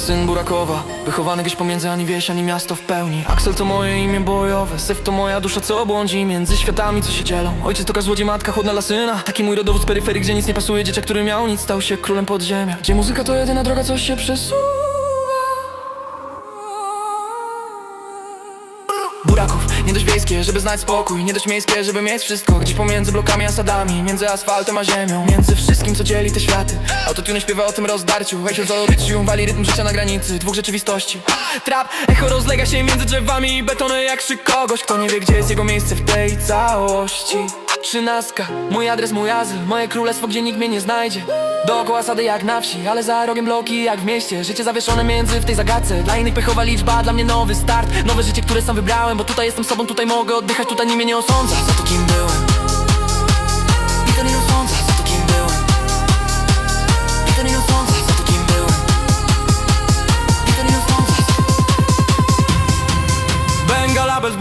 Syn Burakowa, wychowany gdzieś pomiędzy ani wieś, ani miasto w pełni. Axel to moje imię bojowe, Syf to moja dusza, co błądzi między światami, co się dzielą. Ojciec to złodziej, matka chłodna dla syna. Taki mój rodowód z peryferii, gdzie nic nie pasuje. Dzieciak, który miał nic, stał się królem podziemia. Gdzie muzyka to jedyna droga, coś się przesuwa. Buraków, nie dość wiejskie, żeby znać spokój. Nie dość miejskie, żeby mieć wszystko. Gdzieś pomiędzy blokami a sadami Między asfaltem a ziemią Między wszystkim, co dzieli te światy. Autotune śpiewa o tym rozdarciu. Weź o ryciu, wali rytm życia na granicy Dwóch rzeczywistości. Trap, echo rozlega się między drzewami betony jak krzyk kogoś Kto nie wie, gdzie jest jego miejsce w tej całości Trzynastka, mój adres, mój azyl Moje królestwo, gdzie nikt mnie nie znajdzie. Dookoła sady jak na wsi, ale za rogiem bloki jak w mieście. Życie zawieszone między w tej zagadce. Dla innych pechowa liczba, dla mnie nowy start. Nowe życie, które sam wybrałem Bo tutaj jestem sobą, tutaj mogę oddychać Tutaj nikt mnie nie osądza. Za to kim byłem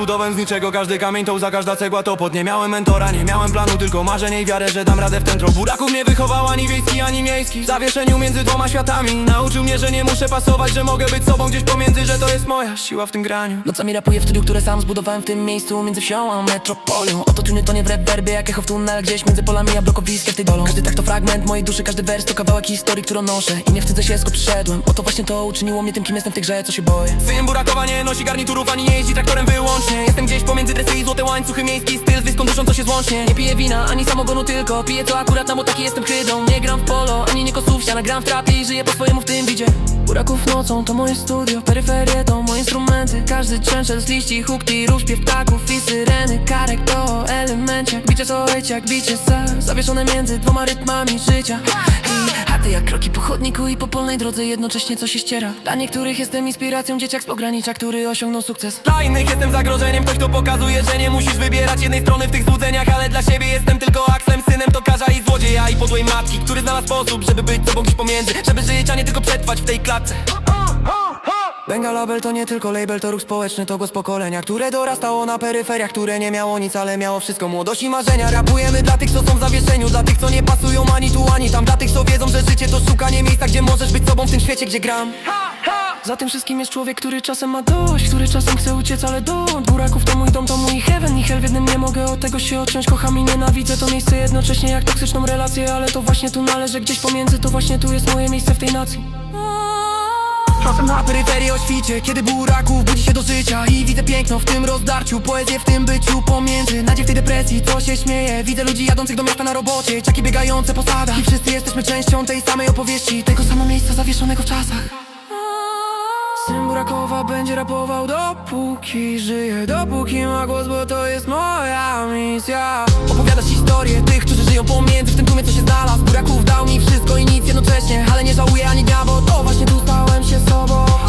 Zbudowałem z niczego. Każdy kamień to łza, każda cegła to pod Nie. Miałem mentora, nie miałem planu, tylko marzenie i wiarę, że dam radę w ten trop. Buraków mnie wychował ani wiejski, ani miejski. W zawieszeniu między dwoma światami. Nauczył mnie, że nie muszę pasować, że mogę być sobą gdzieś pomiędzy Że to jest moja siła w tym graniu. Nocami rapuję w studiu, które sam zbudowałem w tym miejscu Między wsią a metropolią? Oto tuny to nie w rewerbie, jak echo w tunel Gdzieś między polami a blokowiskiem w tej dolą. Każdy tak to fragment mojej duszy, każdy wers to kawałek historii, którą noszę. I nie wstydzę się, skąd przyszedłem. Oto właśnie to uczyniło mnie tym, kim jestem w tej grze, co się boję. Syn Burakowa nie nosi garniturów, ani nie jeździ traktorem wyłącznie Jestem gdzieś pomiędzy dresy i złote łańcuchy Miejski styl z wiejską duszą, co się złącznie. Nie piję wina, ani samogonu tylko Piję to akurat na, bo taki jestem hydą Nie gram w polo, ani nie kosówsia Nagram w trapie i żyję po swojemu w tym widzie. Buraków nocą to moje studio Peryferie to moje instrumenty. Każdy częszel z liści, hukti, rów, śpiew ptaków i syreny. Karek to elemencie jak Bicie za Zawieszone między dwoma rytmami życia. I a ty jak kroki po chodniku i po polnej drodze Jednocześnie co się ściera. Dla niektórych jestem inspiracją Dzieciak z pogranicza, który osiągnął sukces. Dla innych jestem zagrożeniem, ktoś to pokazuje, że nie musisz wybierać jednej strony w tych złudzeniach Ale dla siebie jestem tylko aksem, synem tokarza i złodzieja i podłej matki Który znalazł sposób, żeby być sobą gdzieś pomiędzy Żeby żyć, a nie tylko przetrwać w tej klatce Benga Label to nie tylko label, to ruch społeczny, to głos pokolenia Które dorastało na peryferiach, które nie miało nic, ale miało wszystko. Młodość i marzenia, rapujemy dla tych, co są w zawieszeniu Dla tych, co nie pasują ani tu, ani tam Dla tych, co wiedzą, że życie to szukanie miejsca, gdzie możesz być sobą w tym świecie, gdzie gram. Za tym wszystkim jest człowiek, który czasem ma dość Który czasem chce uciec, ale do Buraków to mój dom, to mój heaven I hell w jednym nie mogę od tego się odciąć. Kocham i nienawidzę to miejsce jednocześnie jak toksyczną relację Ale to właśnie tu należy. Gdzieś pomiędzy To właśnie tu jest moje miejsce w tej nacji Czasem na peryferii o świcie, kiedy buraków budzi się do życia. I widzę piękno w tym rozdarciu, poezję w tym byciu pomiędzy. Nadzieję w tej depresji, co się śmieje? Widzę ludzi jadących do miasta na robocie, ciaki biegające po sadach. I wszyscy jesteśmy częścią tej samej opowieści Tego samego miejsca zawieszonego w czasach. Syn Burakowa będzie rapował dopóki żyje. Dopóki ma głos, bo to jest moja misja. Opowiadać historię tych, którzy żyją pomiędzy w tym tłumie, co się znalazł. Buraków dał mi wszystko i nic jednocześnie Ale nie żałuję ani dnia, bo to właśnie tu stałem się sobą